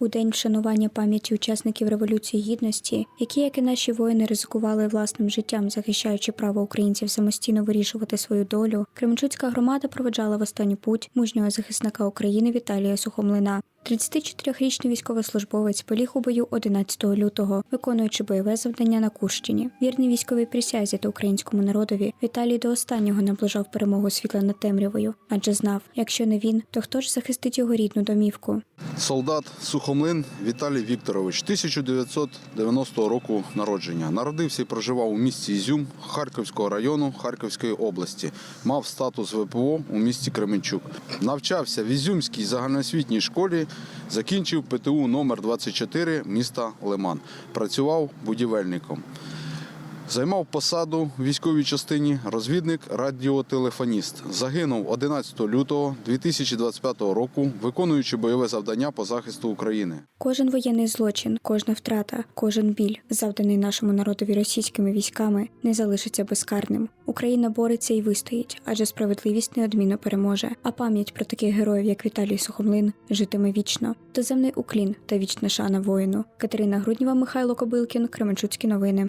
У день вшанування пам'яті учасників Революції Гідності, які, як і наші воїни, ризикували власним життям, захищаючи право українців самостійно вирішувати свою долю, Кременчуцька громада проведжала в останню путь мужнього захисника України Віталія Сухомлина. 34-річний військовослужбовець поліг у бою 11 лютого, виконуючи бойове завдання на Курщині. Вірний військовій присязі та українському народові Віталій до останнього наближав перемогу світла над темрявою, адже знав, якщо не він, то хто ж захистить його рідну домівку? Солдат Сухомлин Віталій Вікторович, 1990 року народження. Народився і проживав у місті Ізюм Харківського району Харківської області. Мав статус ВПО у місті Кременчук. Навчався в Ізюмській загальноосвітній школі, закінчив ПТУ номер 24 міста Лиман. Працював будівельником. Займав посаду в військовій частині розвідник радіотелефоніст. Загинув 11 лютого 2025 року, виконуючи бойове завдання по захисту України. Кожен воєнний злочин, кожна втрата, кожен біль, завданий нашому народові російськими військами, не залишиться безкарним. Україна бореться і вистоїть, адже справедливість неодмінно переможе. А пам'ять про таких героїв, як Віталій Сухомлин, житиме вічно. Доземний уклін та вічна шана воїну. Катерина Грудніва, Михайло Кобилкін, Кременчуцькі новини.